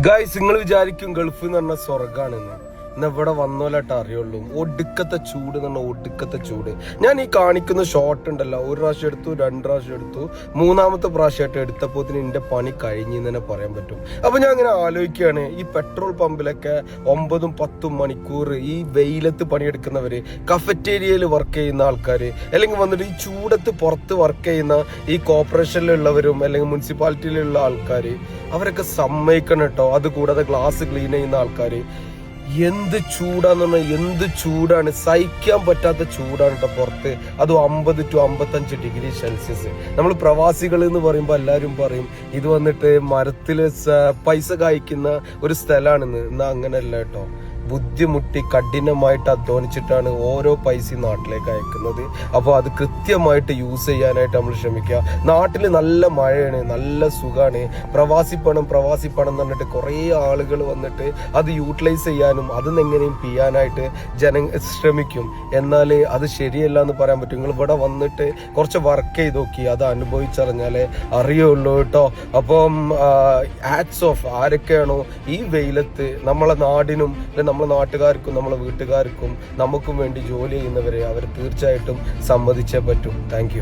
Guys നിങ്ങൾ വിചാരിക്കും Gulf എന്ന് പറഞ്ഞ സ്വർഗാണെന്ന് ഇന്ന് ഇവിടെ വന്നോലായിട്ട് അറിയുള്ളൂ. ഒടുക്കത്തെ ചൂട് എന്ന് പറഞ്ഞാൽ ഒടുക്കത്തെ ചൂട്. ഞാൻ ഈ കാണിക്കുന്ന ഷോട്ട് ഉണ്ടല്ലോ ഒരു പ്രാവശ്യം എടുത്തു രണ്ട് പ്രാവശ്യം എടുത്തു. മൂന്നാമത്തെ പ്രാവശ്യമായിട്ട് എടുത്തപ്പോൾ എന്റെ പണി കഴിഞ്ഞു എന്ന് തന്നെ പറയാൻ പറ്റും. അപ്പൊ ഞാൻ അങ്ങനെ ആലോചിക്കുകയാണ് ഈ പെട്രോൾ പമ്പിലൊക്കെ ഒമ്പതും പത്തും മണിക്കൂർ ഈ വെയിലത്ത് പണിയെടുക്കുന്നവര് കഫറ്റേരിയയിൽ വർക്ക് ചെയ്യുന്ന ആൾക്കാർ അല്ലെങ്കിൽ വന്നിട്ട് ഈ ചൂടത്ത് പുറത്ത് വർക്ക് ചെയ്യുന്ന ഈ കോർപ്പറേഷനിലുള്ളവരും അല്ലെങ്കിൽ മുനിസിപ്പാലിറ്റിയിലുള്ള ആൾക്കാർ അവരൊക്കെ സമ്മതിക്കണം കേട്ടോ. അതുകൂടാതെ ഗ്ലാസ് ക്ലീൻ ചെയ്യുന്ന ആൾക്കാർ എന്ത് ചൂടാന്ന് പറഞ്ഞാൽ എന്ത് ചൂടാണ്? സഹിക്കാൻ പറ്റാത്ത ചൂടാണ് കേട്ടോ പുറത്ത്. അതും അമ്പത് ടു അമ്പത്തഞ്ച് ഡിഗ്രി സെൽഷ്യസ്. നമ്മൾ പ്രവാസികൾ എന്ന് പറയുമ്പോൾ എല്ലാവരും പറയും ഇത് വന്നിട്ട് മരത്തിൽ പൈസ കായ്ക്കുന്ന ഒരു സ്ഥലമാണെന്ന് എന്നാ അങ്ങനെയല്ല കേട്ടോ ബുദ്ധിമുട്ടി കഠിനമായിട്ട് അധ്വാനിച്ചിട്ടാണ് ഓരോ പൈസ നാട്ടിലേക്ക് അയക്കുന്നത്. അപ്പോൾ അത് കൃത്യമായിട്ട് യൂസ് ചെയ്യാനായിട്ട് നമ്മൾ ശ്രമിക്കുക. നാട്ടിൽ നല്ല മഴയാണ് നല്ല സുഖമാണ് പ്രവാസി പണം പ്രവാസി പണം എന്ന് പറഞ്ഞിട്ട് കുറേ ആളുകൾ വന്നിട്ട് അത് യൂട്ടിലൈസ് ചെയ്യാനും അതൊന്നും എങ്ങനെയും ചെയ്യാനായിട്ട് ജന ശ്രമിക്കും. എന്നാൽ അത് ശരിയല്ല എന്ന് പറയാൻ പറ്റും. നിങ്ങൾ ഇവിടെ വന്നിട്ട് കുറച്ച് വർക്ക് ചെയ്ത് നോക്കി. അത് അനുഭവിച്ചറിഞ്ഞാലേ അറിയുള്ളൂ കേട്ടോ. അപ്പം ആറ്റ്സ് ഓഫ് ആരൊക്കെയാണോ ഈ വെയിലത്ത് നമ്മളെ നാടിനും അല്ലെങ്കിൽ നമ്മളെ നാട്ടുകാർക്കും നമ്മളെ വീട്ടുകാർക്കും നമുക്കും വേണ്ടി ജോലി ചെയ്യുന്നവരെ അവർ തീർച്ചയായിട്ടും സമ്മതിച്ചേ പറ്റും. താങ്ക്